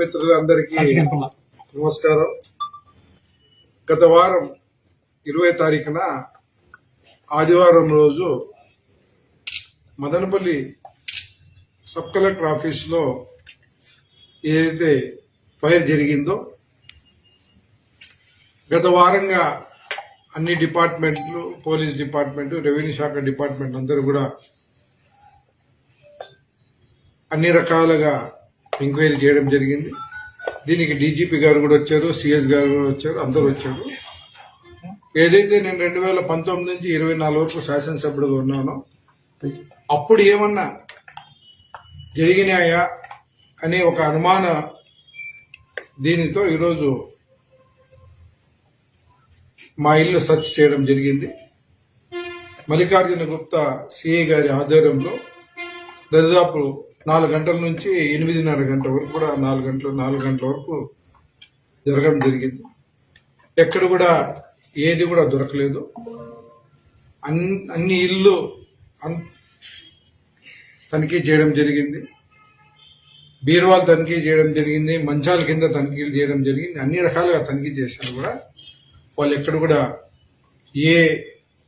మిత్రులందరికీ నమస్కారం. గత వారం ఇరవై తారీఖున ఆదివారం రోజు మదనపల్లి సబ్ కలెక్టర్ ఆఫీసులో ఏదైతే ఫైర్ జరిగిందో గత వారంగా అన్ని డిపార్ట్మెంట్లు పోలీస్ డిపార్ట్మెంట్ రెవెన్యూ శాఖ డిపార్ట్మెంట్ అందరూ కూడా అన్ని రకాలుగా ఎంక్వైరీ చేయడం జరిగింది. దీనికి డీజీపీ గారు కూడా వచ్చారు సిఎస్ గారు కూడా వచ్చారు అందరూ వచ్చారు. ఏదైతే నేను రెండు వేల పంతొమ్మిది నుంచి ఇరవై నాలుగు వరకు శాసనసభ్యుడుగా ఉన్నానో అప్పుడు ఏమన్నా జరిగినాయా అనే ఒక అనుమాన దీనితో ఈరోజు మా ఇల్లు సెర్చ్ చేయడం జరిగింది. మల్లికార్జున గుప్తా సిఐ గారి ఆధ్వర్యంలో దరిదాపు నాలుగు గంటల నుంచి ఎనిమిదిన్నర గంటల వరకు కూడా నాలుగు గంటలు నాలుగు గంటల వరకు జరగడం జరిగింది. ఎక్కడ కూడా ఏది కూడా దొరకలేదు. అన్ని ఇల్లు తనిఖీ చేయడం జరిగింది. బీరువాలు తనిఖీ చేయడం జరిగింది. మంచాల కింద తనిఖీలు చేయడం జరిగింది. అన్ని రకాలుగా తనిఖీ చేశారు కూడా. వాళ్ళు ఎక్కడ కూడా ఏ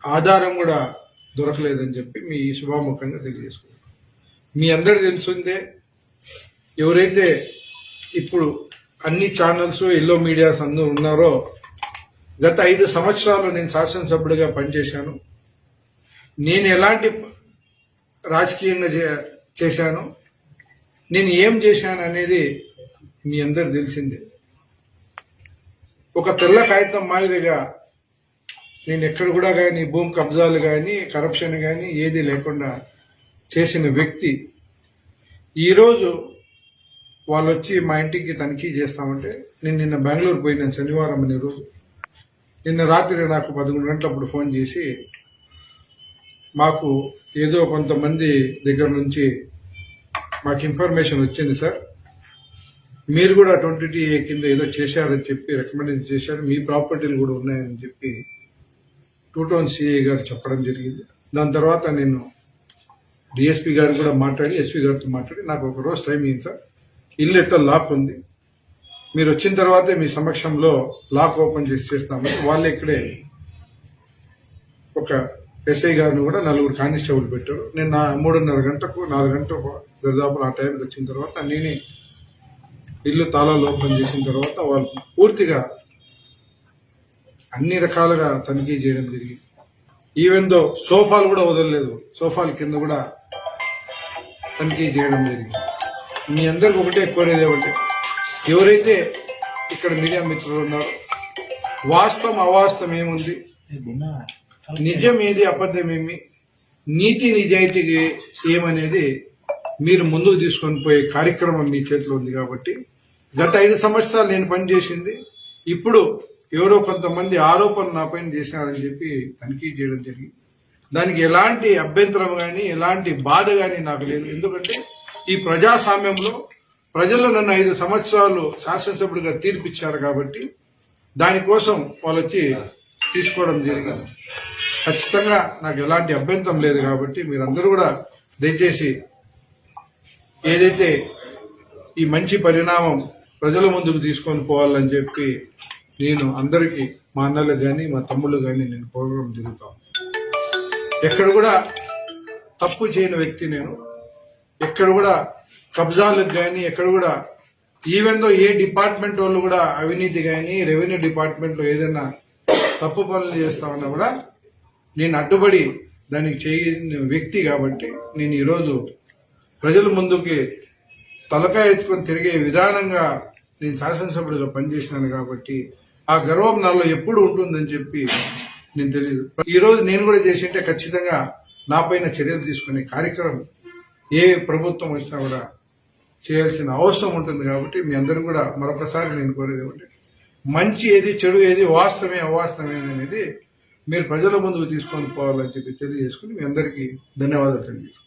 ఆధారం కూడా దొరకలేదని చెప్పి మీ శుభాముఖంగా తెలియజేసుకున్నారు మీ అందరు తెలిసిందే. ఎవరైతే ఇప్పుడు అన్ని ఛానల్స్ ఎల్లో మీడియాస్ అందరూ ఉన్నారో గత ఐదు సంవత్సరాలు నేను శాసనసభ్యుడిగా పనిచేశాను. నేను ఎలాంటి రాజకీయంగా చే- చేశాను నేను ఏం చేశాను అనేది మీ అందరు తెలిసిందే. ఒక తెల్ల కాగితం మాదిరిగా నేను ఎక్కడ కూడా కానీ భూమి కబ్జాలు కానీ కరప్షన్ కానీ ఏది లేకుండా చేసిన వ్యక్తి ఈరోజు వాళ్ళు వచ్చి మా ఇంటికి తనిఖీ చేస్తామంటే నేను నిన్న బెంగళూరు పోయిన శనివారం అనే రోజు. నిన్న రాత్రి నాకు పదకొండు గంటలప్పుడు ఫోన్ చేసి మాకు ఏదో కొంతమంది దగ్గర నుంచి మాకు ఇన్ఫర్మేషన్ వచ్చింది సార్. మీరు కూడా ట్వంటీ ఏ కింద ఏదో చేశారని చెప్పి రికమెండేషన్ చేశారు. మీ ప్రాపర్టీలు కూడా ఉన్నాయని చెప్పి టూ టౌన్ సిఐ గారు చెప్పడం జరిగింది. దాని తర్వాత నేను డిఎస్పీ గారు కూడా మాట్లాడి ఎస్పీ గారితో మాట్లాడి నాకు ఒక రోజు టైం ఇయ్యింది సార్. ఇల్లు ఎట్లా లాక్ ఉంది. మీరు వచ్చిన తర్వాతే మీ సమక్షంలో లాక్ ఓపెన్ చేసి చేస్తామని వాళ్ళు ఇక్కడే ఒక ఎస్ఐ గారిని కూడా నలుగురు కానిస్టేబుల్ పెట్టారు. నేను నా మూడున్నర గంటకు నాలుగు గంటకు దాదాపు ఆ టైంకి వచ్చిన తర్వాత నేనే ఇల్లు తాళాలు ఓపెన్ చేసిన తర్వాత వాళ్ళు పూర్తిగా అన్ని రకాలుగా తనిఖీ చేయడం జరిగింది. ఈవెన్ దో సోఫాలు కూడా వదలలేదు. సోఫాల కింద కూడా తనిఖీ చేయడం జరిగింది. మీ అందరికి ఒకటే కోరేది ఏమంటే ఎవరైతే ఇక్కడ మీడియా మిత్రులు ఉన్నారో వాస్తవం అవాస్తవం ఏముంది? నిజం ఏది అబద్ధం ఏమి? నీతి నిజాయితీ ఏమనేది మీరు ముందుకు తీసుకొని పోయే కార్యక్రమం మీ చేతిలో ఉంది కాబట్టి గత ఐదు సంవత్సరాలు నేను పనిచేసింది. ఇప్పుడు ఎవరో కొంతమంది ఆరోపణలు నా పైన చేసినారని చెప్పి తనిఖీ చేయడం జరిగింది. దానికి ఎలాంటి అభ్యంతరం కానీ ఎలాంటి బాధ కానీ నాకు లేదు. ఎందుకంటే ఈ ప్రజాస్వామ్యంలో ప్రజలు నన్ను ఐదు సంవత్సరాలు శాసనసభ్యుడిగా తీర్పిచ్చారు కాబట్టి దానికోసం వాళ్ళు వచ్చి తీసుకోవడం జరిగింది. ఖచ్చితంగా నాకు ఎలాంటి అభ్యంతరం లేదు కాబట్టి మీరందరూ కూడా దయచేసి ఏదైతే ఈ మంచి పరిణామం ప్రజల ముందుకు తీసుకొని పోవాలని చెప్పి నేను అందరికీ మా అన్నలకు కానీ మా తమ్ముళ్ళు కానీ నేను కోరడం జరుగుతాం ఎక్కడ కూడా తప్పు చేయని వ్యక్తి నేను. ఎక్కడ కూడా కబ్జాలకు కానీ ఎక్కడ కూడా ఈవెన్ దో ఏ డిపార్ట్మెంట్ వాళ్ళు కూడా అవినీతి కానీ రెవెన్యూ డిపార్ట్మెంట్లో ఏదైనా తప్పు పనులు చేస్తామన్నా కూడా నేను అడ్డుపడి దానికి చేయని వ్యక్తి కాబట్టి నేను ఈరోజు ప్రజల ముందుకి తలకాయ ఎత్తుకొని తిరిగే విధానంగా నేను శాసనసభ్యుడిగా పనిచేసినాను కాబట్టి ఆ గర్వం నాలో ఎప్పుడు ఉంటుందని చెప్పి నేను తెలియదు ఈ రోజు నేను కూడా చేసింటే ఖచ్చితంగా నా పైన చర్యలు తీసుకునే కార్యక్రమం ఏ ప్రభుత్వం వచ్చినా కూడా చేయాల్సిన అవసరం ఉంటుంది కాబట్టి మీ అందరూ కూడా మరొకసారి నేను కోరేది ఏమంటే మంచి ఏది చెడు ఏది వాస్తవమే అవాస్తవమే అనేది మీరు ప్రజల ముందుకు తీసుకొని పోవాలని చెప్పి తెలియజేసుకుని మీ అందరికీ ధన్యవాదాలు తెలియజేసుకుంటాను